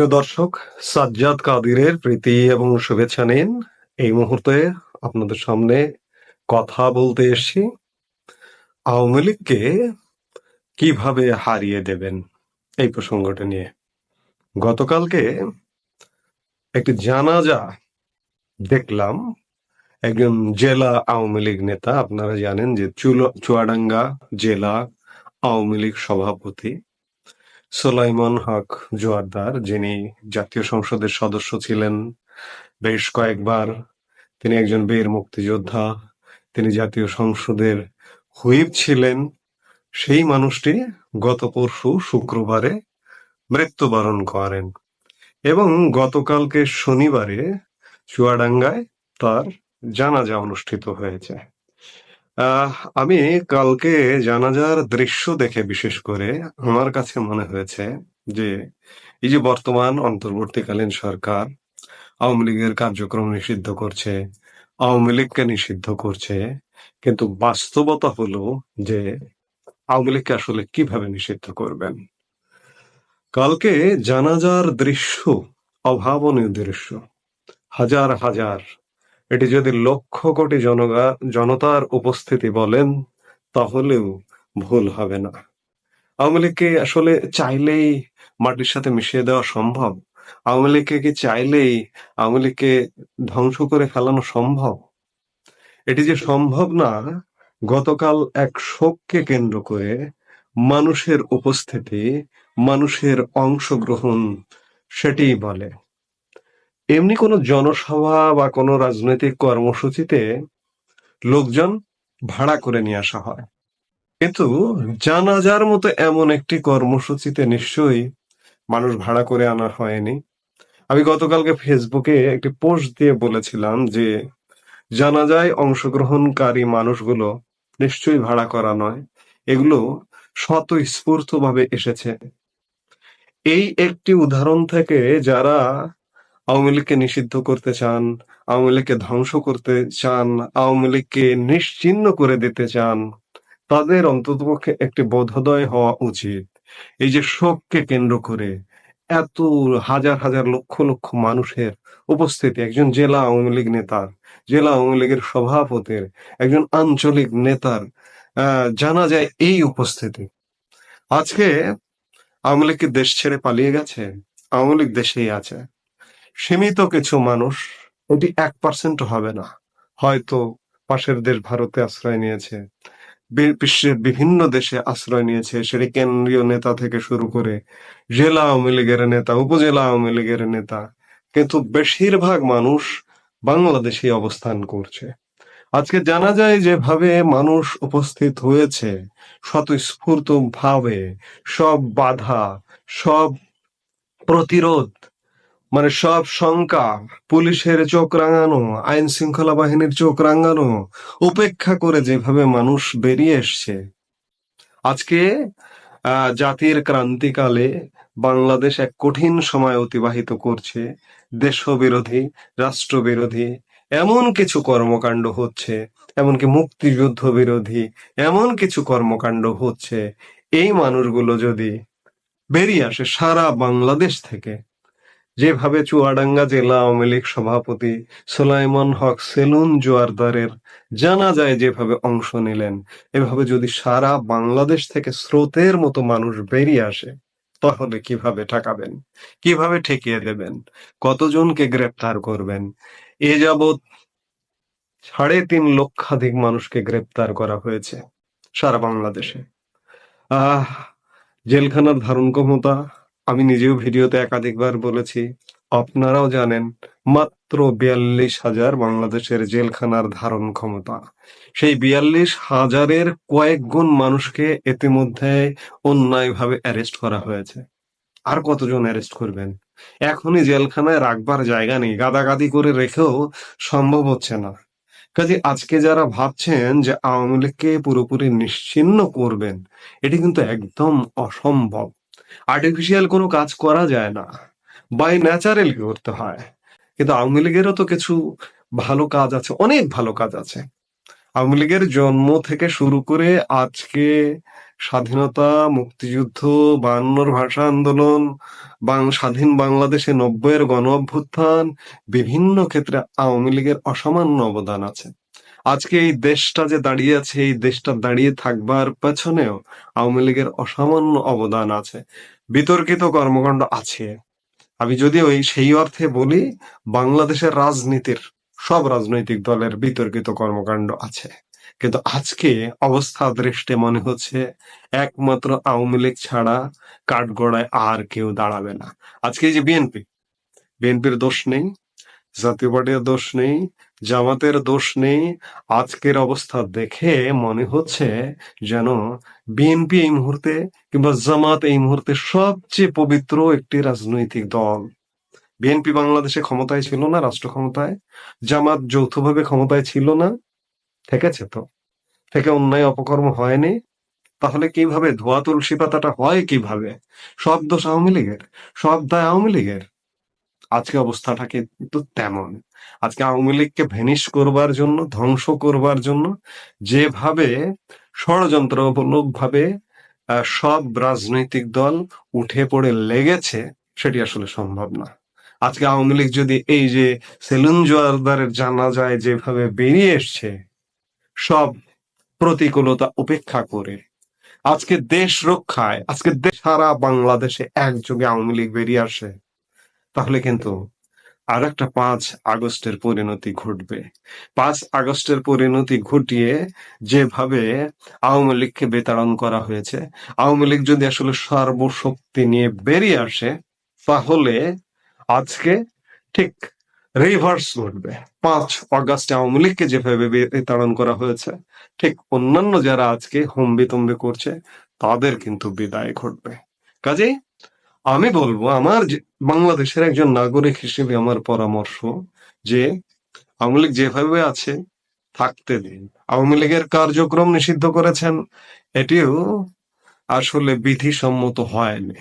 প্রিয় দর্শক, সাজ্জাদ কাদিরের প্রীতি এবং শুভেচ্ছা নিন। এই মুহূর্তে আপনাদের সামনে কথা বলতে এসেছি। আওয়ামী লীগকে কীভাবে হারিয়ে দেবেন এই প্রসঙ্গটা নিয়ে? গতকালকে একটি জানাজা দেখলাম। একজন জেলা আওয়ামী লীগ নেতা, আপনারা জানেন যে চুয়াডাঙ্গা জেলা আওয়ামী লীগ সভাপতি সোলাইমান হক জোয়ারদার, যিনি জাতীয় সংসদের সদস্য ছিলেন বেশ কয়েকবার। তিনি একজন বীর মুক্তিযোদ্ধা, তিনি জাতীয় সংসদের হুইপ ছিলেন। সেই মানুষটি গত পরশু শুক্রবারে মৃত্যুবরণ করেন এবং গতকালকে শনিবারে চুয়াডাঙ্গায় তার জানাজা অনুষ্ঠিত হয়েছে। আহ, আমি কালকে জানাজার দৃশ্য দেখে বিশেষ করে আমার কাছে মনে হয়েছে যে এই যে বর্তমান অন্তর্বর্তীকালীন সরকার আওয়ামী লীগের কার্যক্রম নিষিদ্ধ করছে, আওয়ামী লীগকে নিষিদ্ধ করছে, কিন্তু বাস্তবতা হলো যে আওয়ামী লীগকে আসলে কীভাবে নিষিদ্ধ করবেন? কালকে জানাজার দৃশ্য, অভাবনীয় দৃশ্য, হাজার হাজার এটি যদি লক্ষ কোটি জনগা, জনতার উপস্থিতি বলেন, তাহলেও ভুল হবে না। আওয়ামী লীগকে আসলে চাইলেই মাটির সাথে মিশিয়ে দেওয়া সম্ভব? আওয়ামী লীগকে কি চাইলেই আওয়ামী লীগকে ধ্বংস করে ফেলানো সম্ভব? এটি যে সম্ভব না, গতকাল এক শোককে কেন্দ্র করে মানুষের উপস্থিতি, মানুষের অংশগ্রহণ, সেটিই বলে। এমনি কোনো জনসভা বা কোনো রাজনৈতিক কর্মসূচিতে লোকজন ভাড়া করে নিয়ে আসা হয়। কিন্তু জানাজার মতো এমন একটি কর্মসূচিতে নিশ্চয়ই মানুষ ভাড়া করে আনা হয়নি। আমি গতকালকে ফেসবুকে একটি পোস্ট দিয়ে বলেছিলাম যে জানাজায় অংশগ্রহণকারী মানুষগুলো নিশ্চয়ই ভাড়া করা নয়। এগুলো স্বতঃস্ফূর্ত ভাবে এসেছে। এই একটি উদাহরণ থেকে যারা আওয়ামী লীগকে নিষিদ্ধ করতে চান, আওয়ামী লীগকে ধ্বংস করতে চান, আওয়ামী লীগকে নিশ্চিহ্ন করে দিতে চান, তাদের অন্ততপক্ষে একটি বোধোদয় হওয়া উচিত। এই যে শোককে কেন্দ্র করে এত হাজার হাজার লক্ষ লক্ষ মানুষের উপস্থিতি, একজন জেলা আওয়ামী লীগ নেতার, জেলা আওয়ামী লীগের সভাপতির, একজন আঞ্চলিক নেতার জানা যায় এই উপস্থিতি। আজকে আওয়ামী লীগ দেশ ছেড়ে পালিয়ে গেছে? আওয়ামী লীগ দেশেই আছে। সীমিত কিছু মানুষ, এটি এক পার্সেন্ট হবে না। হয়তো পাশের দেশ ভারতে আশ্রয় নিয়েছে বিশ্বের বিভিন্ন দেশে আশ্রয় নিয়েছে, সেটি কেন্দ্রীয় নেতা থেকে শুরু করে জেলা আওয়ামী লীগের নেতা, উপজেলা আওয়ামী লীগের নেতা, কিন্তু বেশিরভাগ মানুষ বাংলাদেশে অবস্থান করছে। আজকে জানা যায় যেভাবে মানুষ উপস্থিত হয়েছে স্বতঃস্ফূর্ত ভাবে সব বাধা, সব প্রতিরোধ মানে সব শঙ্কা, পুলিশের চোখ রাঙানো, আইন শৃঙ্খলা বাহিনীর চোখ রাঙানো, উপেক্ষা করে যেভাবে মানুষ বেরিয়ে এসছে। আজকে জাতির ক্রান্তিকালে বাংলাদেশ এক কঠিন সময় অতিবাহিত করছে। দেশবিরোধী, রাষ্ট্রবিরোধী, এমন কিছু কর্মকাণ্ড হচ্ছে, এমনকি মুক্তিযুদ্ধ বিরোধী এমন কিছু কর্মকাণ্ড হচ্ছে। এই মানুষগুলো যদি বেরিয়ে আসে সারা বাংলাদেশ থেকে যেভাবে চুয়াডাঙ্গা জেলা আওয়ামী লীগ সভাপতি সোলাইমন হক সেলুন জোয়ারদারের জানা যায় যেভাবে অংশ নিলেন, এভাবে যদি সারা বাংলাদেশ থেকে স্রোতের মতো মানুষ বেরিয়ে আসে, তাহলে কীভাবে ঠেকাবেন? কীভাবে ঠেকিয়ে দেবেন? কতজনকে গ্রেপ্তার করবেন? এ যাবৎ সাড়ে তিন লক্ষাধিক মানুষকে গ্রেপ্তার করা হয়েছে সারা বাংলাদেশে। আহ, জেলখানার ধারণ ক্ষমতা আমি নিজেও ভিডিওতে একাধিকবার বলেছি, আপনারাও জানেন, মাত্র বিয়াল্লিশ হাজার বাংলাদেশের জেলখানার ধারণ ক্ষমতা। সেই বিয়াল্লিশ হাজারের কয়েক গুণ মানুষকে ইতিমধ্যে অন্যায়ভাবে অ্যারেস্ট করা হয়েছে। আর কতজন অ্যারেস্ট করবেন? এখনই জেলখানায় রাখবার জায়গা নেই, গাদাগাদি করে রেখেও সম্ভব হচ্ছে না। কাজে আজকে যারা ভাবছেন যে আওয়ামী লীগকে পুরোপুরি নিশ্চিহ্ন করবেন, এটি কিন্তু একদম অসম্ভব। আর্টিফিশিয়াল কোনো কাজ করা যায় না। বাই ন্যাচারাল করতে হয়। কিন্তু আওয়ামী লীগেরও তো কিছু ভালো কাজ আছে অনেক ভালো কাজ আছে। আওয়ামী লীগের জন্ম থেকে শুরু করে আজকে স্বাধীনতা, মুক্তিযুদ্ধ, বায়ান্নর ভাষা আন্দোলন, স্বাধীন বাংলাদেশে ৯০ এর গণ অভ্যুত্থান, বিভিন্ন ক্ষেত্রে আওয়ামী লীগের অসামান্য অবদান আছে। আজকে এই দেশটা যে দাঁড়িয়ে আছে, এই দেশটা দাঁড়িয়ে থাকবার পেছনেও আওয়ামী লীগের অসামান্য অবদান আছে। বিতর্কিত কর্মকাণ্ড আছে। আমি যদিও এই সেই অর্থে বলি বাংলাদেশের রাজনীতির সব রাজনৈতিক দলের বিতর্কিত কর্মকাণ্ড আছে। কিন্তু আজকে অবস্থা দৃষ্টে মনে হচ্ছে একমাত্র আওয়ামী লীগ ছাড়া কাঠগড়ায় আর কেউ দাঁড়াবে না। আজকে যে বিএনপি, বিএনপির দোষ নেই, জাতীয় পার্টির দোষ নেই, জামাতের দোষ নেই। আজকের অবস্থা দেখে মনে হচ্ছে যেন বিএনপি এই মুহূর্তে কিংবা জামাত এই মুহূর্তে সবচেয়ে পবিত্র একটি রাজনৈতিক দল। বিএনপি বাংলাদেশে ক্ষমতায় ছিল না, রাষ্ট্র ক্ষমতায়। জামাত যৌথভাবে ক্ষমতায় ছিল না। থেকেছে তো। থেকে অন্যায় অপকর্ম হয়নি। তাহলে কীভাবে ধোয়া তুলসী পাতাটা হয় কীভাবে? সব দোষ আওয়ামী লীগের, সব দায় আওয়ামী লীগের। আজকে অবস্থাটা কিন্তু তেমন। আজকে আওয়ামী লীগকে ভ্যানিশ করবার জন্য, ধ্বংস করবার জন্য যেভাবে ষড়যন্ত্রমূলক ভাবে সব রাজনৈতিক দল উঠে পড়ে লেগেছে সেটি আসলে সম্ভব না। আজকে আওয়ামী লীগ যদি এই যে সেলুন জোয়ারদারের জানা যায় যেভাবে বেরিয়ে এসছে সব প্রতিকূলতা উপেক্ষা করে আজকে দেশ রক্ষায় আজকে সারা বাংলাদেশে একযোগে আওয়ামী লীগ বেরিয়ে আসে তাহলে কিন্তু আর একটা পাঁচ আগস্টের পরিণতি ঘটবে। পাঁচ আগস্টের পরিণতি ঘটিয়ে যেভাবে আওয়ামী লীগকে বেতাড়ন করা হয়েছে, আওয়ামী লীগ যদি আসলে সর্বশক্তি নিয়ে বেরিয়ে আসে, তাহলে আজকে ঠিক রিভার্স ঘটবে। পাঁচ অগাস্টে আওয়ামী লীগকে যেভাবে বিতাড়ন করা হয়েছে, ঠিক অন্যান্য যারা আজকে হম্বি তম্বি করছে, তাদের কিন্তু বিদায় ঘটবে। কাজেই আমি বলব, আমার বাংলাদেশের একজন নাগরিক হিসেবে আমার পরামর্শ যে, আওয়ামী লীগ যেভাবে আছে, থাকতে দিন। আওয়ামী লীগের কার্যক্রম নিষিদ্ধ করেছেন, এটিও আসলে বিধিসম্মত হয়নি।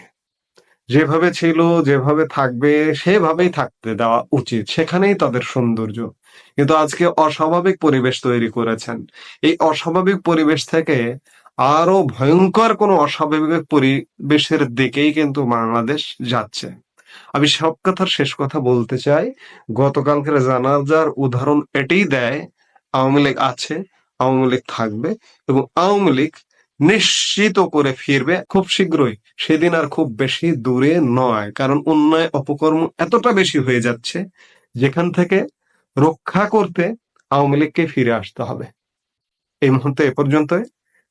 যেভাবে ছিল, যেভাবে থাকবে, সেভাবেই থাকতে দেওয়া উচিত। সেখানেই তাদের সৌন্দর্য। কিন্তু আজকে অস্বাভাবিক পরিবেশ তৈরি করেছেন। এই অস্বাভাবিক পরিবেশ থেকে আরও ভয়ঙ্কর কোনো অস্বাভাবিক পরিবেশের দিকেই কিন্তু বাংলাদেশ যাচ্ছে। আমি সব কথার শেষ কথা বলতে চাই। গতকালকের জানাজার উদাহরণ এটাই দেয়, আওয়ামী লীগ আছে, আওয়ামী লীগ থাকবে এবং আওয়ামী লীগ নিশ্চিত করে ফিরবে খুব শীঘ্রই। সেদিন আর খুব বেশি দূরে নয়, কারণ অন্যায় অপকর্ম এতটা বেশি হয়ে যাচ্ছে যেখান থেকে রক্ষা করতে আওয়ামী লীগকে ফিরে আসতে হবে। এই মুহূর্তে এ পর্যন্ত